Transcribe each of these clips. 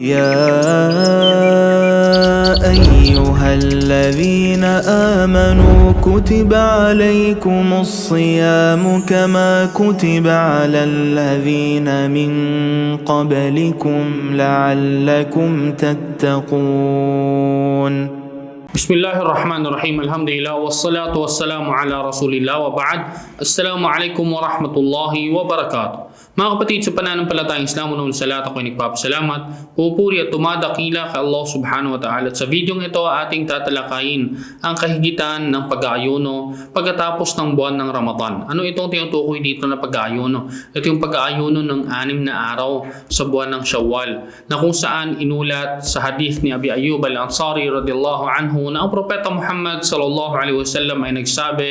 يا أيها الذين آمنوا كتب عليكم الصيام كما كتب على الذين من قبلكم لعلكم تتقون. بسم الله الرحمن الرحيم. الحمد لله والصلاة والسلام على رسول الله وبعد. السلام عليكم ورحمة الله وبركاته. Mga kapatid, sa pananampalatayang Islam, unang sa lahat ako'y nagpapasalamat, pupuri at tumadakila kay Allah subhanahu wa ta'ala. At sa videong ito, ating tatalakayin ang kahigitan ng pag-aayuno pagkatapos ng buwan ng Ramadan. Ano itong tinutukoy dito na pag-aayuno? Ito yung pag-aayuno ng anim na araw sa buwan ng Shawwal na kung saan inulat sa hadith ni Abi Ayyub al-Ansari radiyallahu anhu na ang propeta Muhammad sallallahu alaihi wasallam ay nagsabi,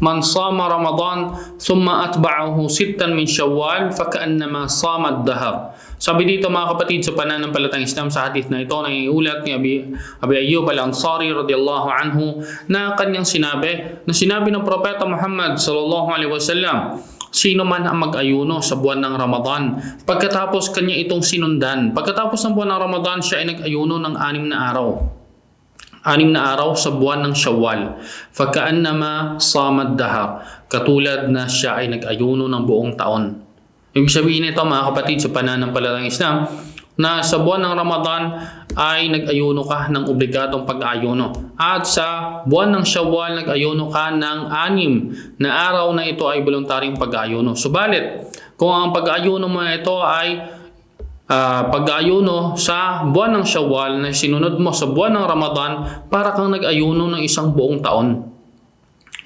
Man sama Ramadan thumma atba'ahu sittan min Shawwal fakaannama sama ad-dahar. Sabi dito mga kapatid sa pananampalatang Islam sa hadith na ito na iulat ni Abi, Abi Ayyub al-Ansari radiyallahu anhu na kanyang sinabi na sinabi ng propeta Muhammad sallallahu alaihi wasallam Sino man ang mag-ayuno sa buwan ng Ramadan. Pagkatapos kanya itong sinundan. Pagkatapos ng buwan ng Ramadan, siya ay nag-ayuno ng anim na araw. Anim na araw sa buwan ng Shawwal. Fakaannama samad dahar. Katulad na siya ay nag-ayuno ng buong taon. Ibig sabihin nito mga kapatid sa pananampalatang Islam na sa buwan ng Ramadan ay nag-ayuno ka ng obligadong pag-ayuno. At sa buwan ng Shawwal, nag-ayuno ka ng anim na araw na ito ay voluntaryong pag-ayuno. Subalit, kung ang pag-ayuno mo ito ay ah, pag-ayuno sa buwan ng Shawwal na sinunod mo sa buwan ng Ramadan para kang nag-ayuno ng isang buong taon.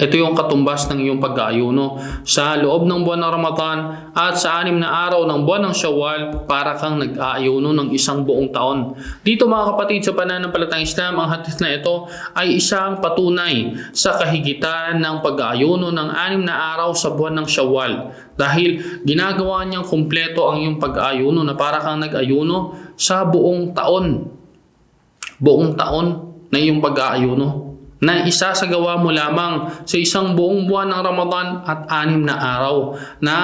Ito yung katumbas ng iyong pag-aayuno sa loob ng buwan ng Ramadan at sa anim na araw ng buwan ng Shawwal para kang nag-aayuno ng isang buong taon. Dito mga kapatid sa pananampalatang Islam, ang hadith na ito ay isang patunay sa kahigitan ng pag-aayuno ng anim na araw sa buwan ng Shawwal. Dahil ginagawa niyang kumpleto ang iyong pag-aayuno na para kang nag-ayuno sa buong taon. Buong taon na iyong pag-aayuno na isasagawa mo lamang sa isang buong buwan ng Ramadan at anim na araw na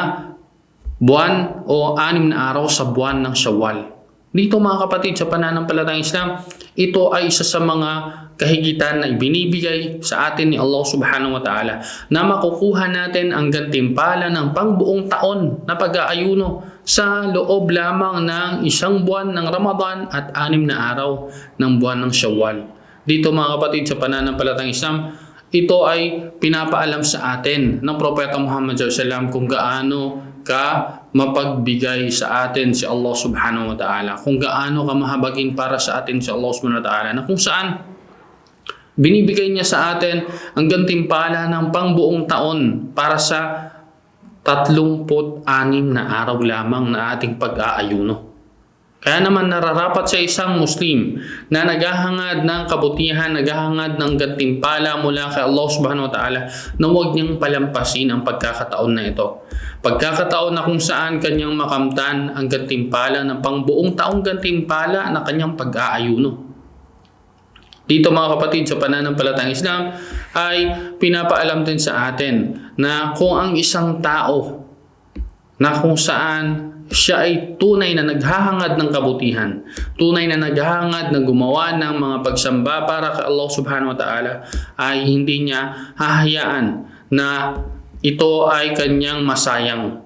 buwan o anim na araw sa buwan ng Shawwal. Dito mga kapatid sa pananampalatang Islam, ito ay isa sa mga kahigitan na ibinibigay sa atin ni Allah subhanahu wa ta'ala na makukuha natin ang gantimpala ng pangbuong taon na pag-aayuno sa loob lamang ng isang buwan ng Ramadan at anim na araw ng buwan ng Shawwal. Dito mga kapatid sa pananampalatang Islam, ito ay pinapaalam sa atin ng Propeta Muhammad SAW kung gaano ka mapagbigay sa atin si Allah subhanahu wa ta'ala. Kung gaano ka mahabagin para sa atin si Allah subhanahu wa ta'ala. Na kung saan binibigay niya sa atin ang gantimpala ng pangbuong taon para sa 36 na araw lamang na ating pag-aayuno. Kaya naman nararapat sa isang Muslim na naghahangad ng kabutihan, naghahangad ng gantimpala mula kay Allah subhanahu wa ta'ala na huwag niyang palampasin ang pagkakataon na ito. Pagkakataon na kung saan kanyang makamtan ang gantimpala ng pangbuong taong gantimpala na kanyang pag-aayuno. Dito mga kapatid sa pananampalatang Islam ay pinapaalam din sa atin na kung ang isang tao na kung saan siya ay tunay na naghahangad ng kabutihan, tunay na naghahangad na gumawa ng mga pagsamba para kay Allah subhanahu wa ta'ala ay hindi niya hahayaan na ito ay kanyang masayang.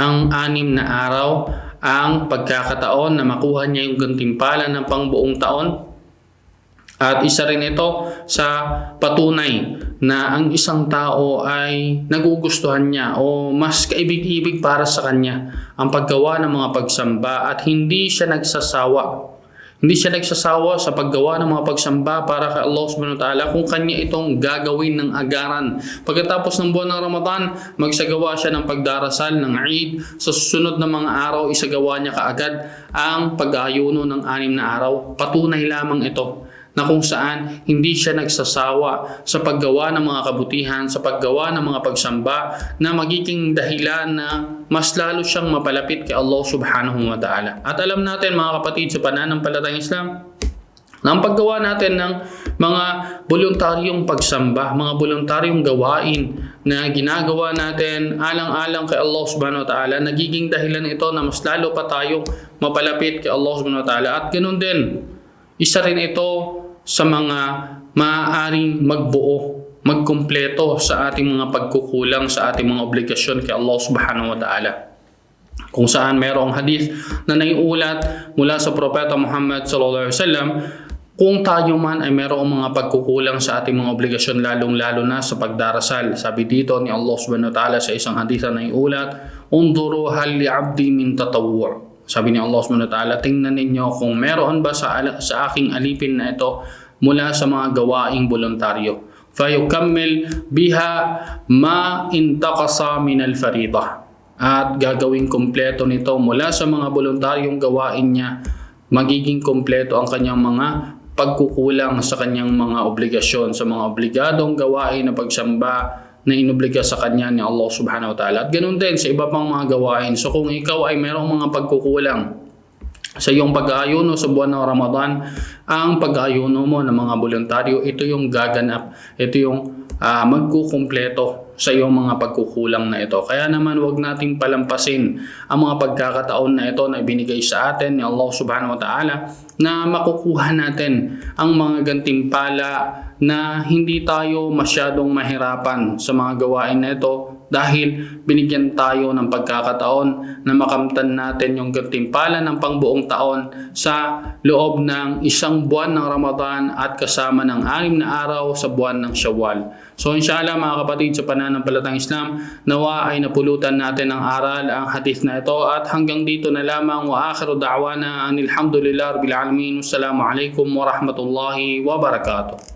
Ang anim na araw, ang pagkakataon na makuha niya yung gantimpala ng pangbuong taon at isa rin ito sa patunay na ang isang tao ay nagugustuhan niya o mas kaibig-ibig para sa kanya ang paggawa ng mga pagsamba at hindi siya nagsasawa. Hindi siya nagsasawa sa paggawa ng mga pagsamba para kay Allah subhanahu wa ta'ala kung kanya itong gagawin ng agaran. Pagkatapos ng buwan ng Ramadan, magsagawa siya ng pagdarasal ng Eid. Sa susunod na mga araw, isagawa niya kaagad ang pag-ayuno ng anim na araw. Patunay lamang ito na kung saan hindi siya nagsasawa sa paggawa ng mga kabutihan, sa paggawa ng mga pagsamba na magiging dahilan na mas lalo siyang mapalapit kay Allah subhanahu wa ta'ala. At alam natin mga kapatid sa pananampalatang Islam, Na paggawa natin ng mga voluntaryong pagsamba, mga voluntaryong gawain na ginagawa natin alang-alang kay Allah subhanahu wa ta'ala, nagiging dahilan ito na mas lalo pa tayong mapalapit kay Allah subhanahu wa ta'ala. At ganoon din, isa rin ito sa mga maaaring magbuo, magkumpleto sa ating mga pagkukulang sa ating mga obligasyon kay Allah subhanahu wa ta'ala kung saan mayroong hadith na naiulat mula sa propeta Muhammad sallallahu alaihi wasallam kung tayo man ay mayroong mga pagkukulang sa ating mga obligasyon lalong-lalo na sa pagdarasal. Sabi dito ni Allah subhanahu wa ta'ala sa isang hadith na naiulat, Unduru hal li abdi min tatawwu' Sabi ni Allah subhanahu wa ta'ala, tingnan ninyo kung meron ba sa, ala- sa aking alipin na ito mula sa mga gawaing voluntaryo. فَيُكَمِّلْ biha ma intakasa min al-faridah at gagawing kumpleto nito mula sa mga voluntaryong gawain niya magiging kumpleto ang kanyang mga pagkukulang sa kanyang mga obligasyon sa mga obligadong gawain na pagsamba na inobliga sa kanya ni Allah subhanahu wa ta'ala. At ganun din sa iba pang mga gawain. So kung ikaw ay mayroong mga pagkukulang sa iyong pag-aayuno sa buwan ng Ramadan, ang pag-aayuno mo ng mga voluntaryo, ito yung gaganap, ito yung ah, magkukumpleto sa iyong mga pagkukulang na ito. Kaya naman wag nating palampasin ang mga pagkakataon na ito na ibinigay sa atin ni Allah subhanahu wa ta'ala na makukuha natin ang mga gantimpala na hindi tayo masyadong mahirapan sa mga gawain na ito dahil binigyan tayo ng pagkakataon na makamtan natin yung gantimpala ng pangbuong taon sa loob ng isang buwan ng Ramadan at kasama ng anim na araw sa buwan ng Shawwal. So inshallah mga kapatid sa pananampalatang Islam, nawa ay napulutan natin ng aral ang hadith na ito at hanggang dito na lamang wa akhiru da'wana anilhamdulillah rabbil alamin. Wassalamu alaikum wa rahmatullahi wa barakatuh.